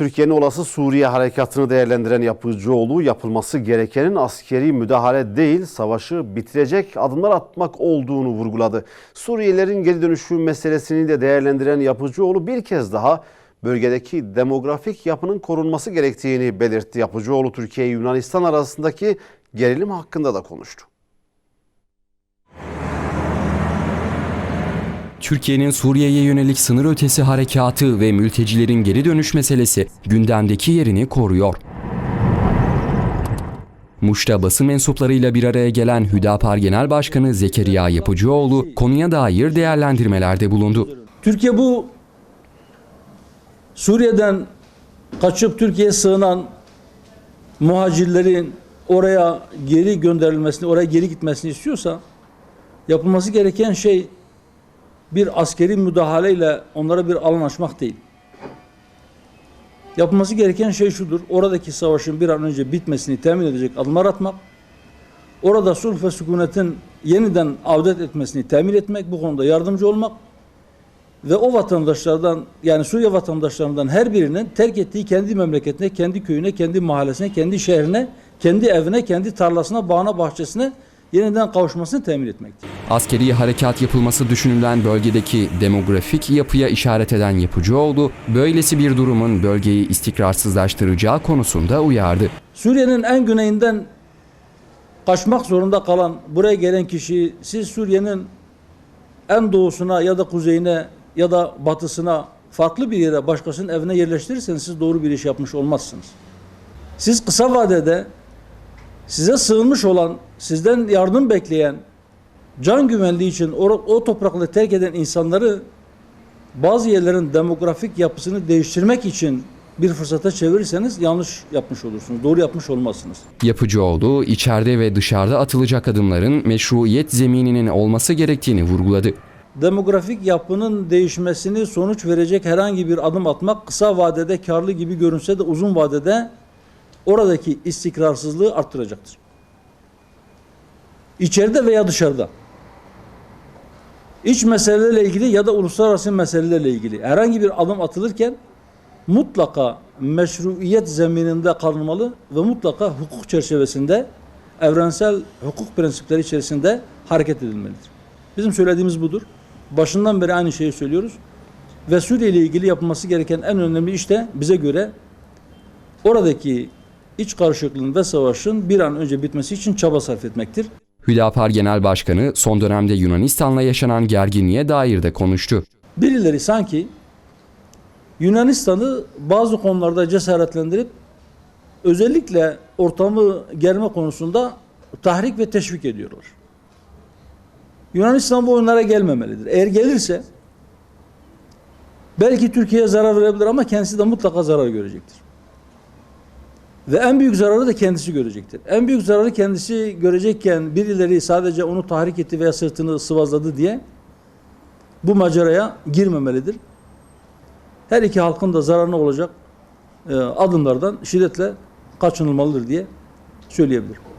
Türkiye'nin olası Suriye harekatını değerlendiren Yapıcıoğlu yapılması gerekenin askeri müdahale değil savaşı bitirecek adımlar atmak olduğunu vurguladı. Suriyelilerin geri dönüşü meselesini de değerlendiren Yapıcıoğlu bir kez daha bölgedeki demografik yapının korunması gerektiğini belirtti. Yapıcıoğlu Türkiye Yunanistan arasındaki gerilim hakkında da konuştu. Türkiye'nin Suriye'ye yönelik sınır ötesi harekatı ve mültecilerin geri dönüş meselesi gündemdeki yerini koruyor. Muş'ta basın mensuplarıyla bir araya gelen Hüdapar Genel Başkanı Zekeriya Yapıcıoğlu konuya dair değerlendirmelerde bulundu. Türkiye bu Suriye'den kaçıp Türkiye'ye sığınan muhacirlerin oraya geri gönderilmesini, oraya geri gitmesini istiyorsa yapılması gereken şey bir askeri müdahaleyle onlara bir alan açmak değil. Yapılması gereken şey şudur. Oradaki savaşın bir an önce bitmesini temin edecek adımlar atmak. Orada sulh ve sükunetin yeniden avdet etmesini temin etmek, bu konuda yardımcı olmak ve o vatandaşlardan yani Suriye vatandaşlarından her birinin terk ettiği kendi memleketine, kendi köyüne, kendi mahallesine, kendi şehrine, kendi evine, kendi tarlasına, bağına, bahçesine yeniden kavuşmasını temin etmektir. Askeri harekat yapılması düşünülen bölgedeki demografik yapıya işaret eden Yapıcıoğlu, böylesi bir durumun bölgeyi istikrarsızlaştıracağı konusunda uyardı. Suriye'nin en güneyinden kaçmak zorunda kalan buraya gelen kişiyi siz Suriye'nin en doğusuna ya da kuzeyine ya da batısına farklı bir yere başkasının evine yerleştirirseniz siz doğru bir iş yapmış olmazsınız. Siz kısa vadede size sığınmış olan, sizden yardım bekleyen, can güvenliği için o, o toprakları terk eden insanları bazı yerlerin demografik yapısını değiştirmek için bir fırsata çevirirseniz yanlış yapmış olursunuz. Doğru yapmış olmazsınız. Yapıcıoğlu, içeride ve dışarıda atılacak adımların meşruiyet zemininin olması gerektiğini vurguladı. Demografik yapının değişmesini sonuç verecek herhangi bir adım atmak kısa vadede karlı gibi görünse de uzun vadede oradaki istikrarsızlığı arttıracaktır. İçeride veya dışarıda. İç meselelerle ilgili ya da uluslararası meselelerle ilgili herhangi bir adım atılırken mutlaka meşruiyet zemininde kalınmalı ve mutlaka hukuk çerçevesinde evrensel hukuk prensipleri içerisinde hareket edilmelidir. Bizim söylediğimiz budur. Başından beri aynı şeyi söylüyoruz. Ve Suriye ile ilgili yapılması gereken en önemli iş de bize göre oradaki iç karışıklığın ve savaşın bir an önce bitmesi için çaba sarf etmektir. Hüdapar Genel Başkanı son dönemde Yunanistan'la yaşanan gerginliğe dair de konuştu. Birileri sanki Yunanistan'ı bazı konularda cesaretlendirip özellikle ortamı germe konusunda tahrik ve teşvik ediyorlar. Yunanistan bu oyunlara gelmemelidir. Eğer gelirse belki Türkiye'ye zarar verebilir ama kendisi de mutlaka zarar görecektir. Ve en büyük zararı da kendisi görecektir. En büyük zararı kendisi görecekken birileri sadece onu tahrik etti veya sırtını sıvazladı diye bu maceraya girmemelidir. Her iki halkın da zararına olacak e, adımlardan şiddetle kaçınılmalıdır diye söyleyebilirim.